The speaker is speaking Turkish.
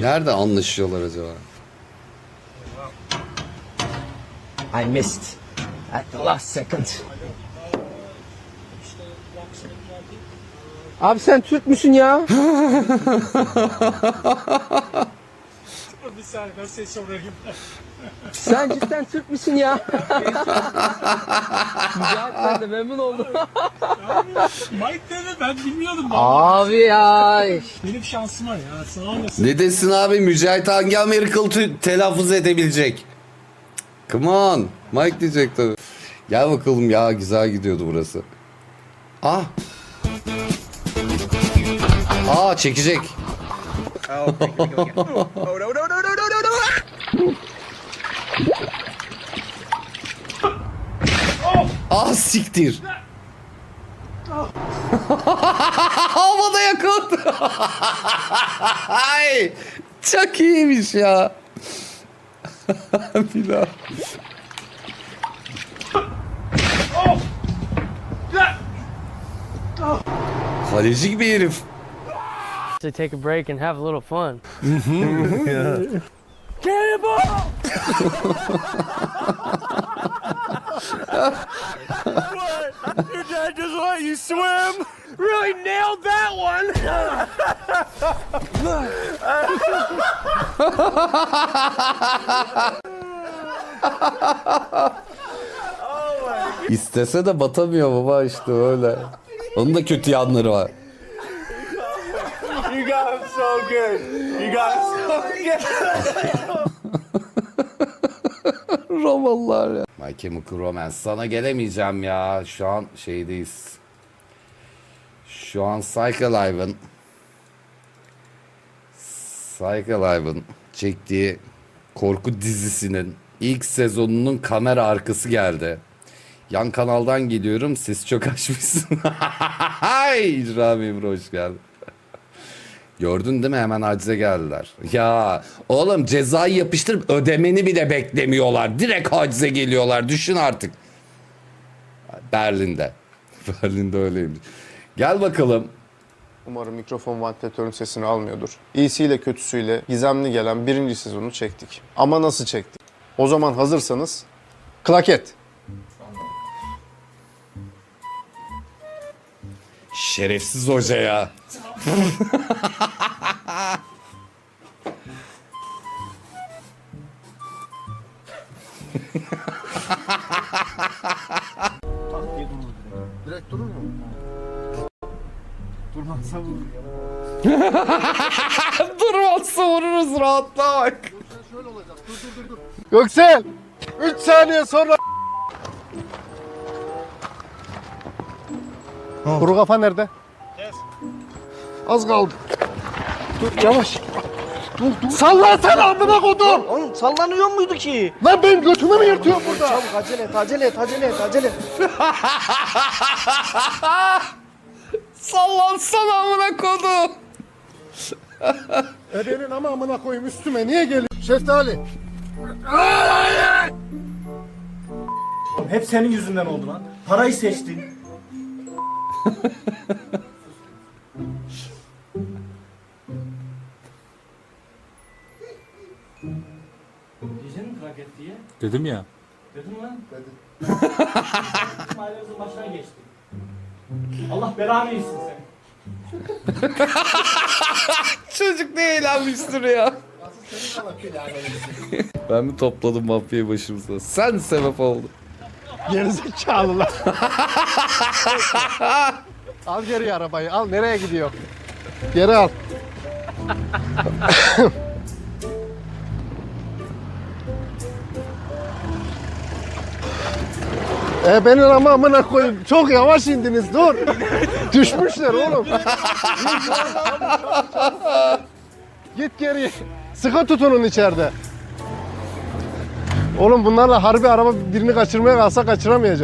Nerede anlaşıyorlar acaba? I missed at the last second. Abi sen Türk müsün ya? Bir saniye ben seni sorayım. Sen cidden Türk müsün ya? Mücahit ben de memnun oldum. Mike dedi ben bilmiyordum. Ben. Abi ya. Benim şansım var ya sağ olasın. Ne desin abi Mücahit hangi Amerikalı tü- telaffuz edebilecek? Come on. Mike diyecek tabii. Gel bakalım ya güzel gidiyordu burası. Ah. Aa çekecek. Ah siktir. Havada yakaladı. Ay, çok iyiymiş ya. Bir daha. Kaleci gibi herif. to take a break and have a little fun. what? İstese de batamıyor baba işte öyle. Onun da kötü yanları var. You got him so good. You got him so good. Romalılar ya. My Chemical Romance. Sana gelemeyeceğim ya. Şu an şeydeyiz. Şu an Psycho Live'ın Psycho Live'ın çektiği korku dizisinin ilk sezonunun kamera arkası geldi. Yan kanaldan geliyorum. Ses çok açmışsın. İcra Memur hoş geldin. Gördün değil mi? Hemen acize geldiler. Ya oğlum cezayı yapıştırıp ödemeni bile beklemiyorlar. Direkt hacize geliyorlar. Düşün artık. Berlin'de. Berlin'de öyleymiş. Gel bakalım. Umarım mikrofon vantilatörün sesini almıyordur. İyisiyle kötüsüyle gizemli gelen birinci sezonu çektik. Ama nasıl çektik? O zaman hazırsanız klaket. Şerefsiz hoca ya. Direkt durur mu? Durmazsa vururuz rahatla bak. Göksel! 3 saniye sonra Kuru kafa nerede? Az kaldı. Dur yavaş. Dur dur. Salla sen amına kodum. Oğlum sallanıyor muydu ki? Lan ben götümü mü yırtıyorum burada? Çabuk acele et, acele et, acele et, acele et. Sallansana amına kodum. Ebenin ama amına koyayım üstüme niye geliyor? Şeftali. Hep senin yüzünden oldu lan. Parayı seçtin. Diyeceksin mi kraket diye? Dedim ya. Dedim lan. Dedim. Ailemizin başına geçti. Allah belanı versin seni. Çocuk ne eğlenmiştir ya. ben mi topladım mafyayı başımıza? Sen sebep oldun. Gerizekalılar. al geri arabayı al nereye gidiyor? Geri al. E benim ama amına koyayım. Çok yavaş indiniz dur. Düşmüşler oğlum. Git geri. Sıkı tutunun içeride. Oğlum bunlarla harbi araba birini kaçırmaya kalsa kaçıramayacak.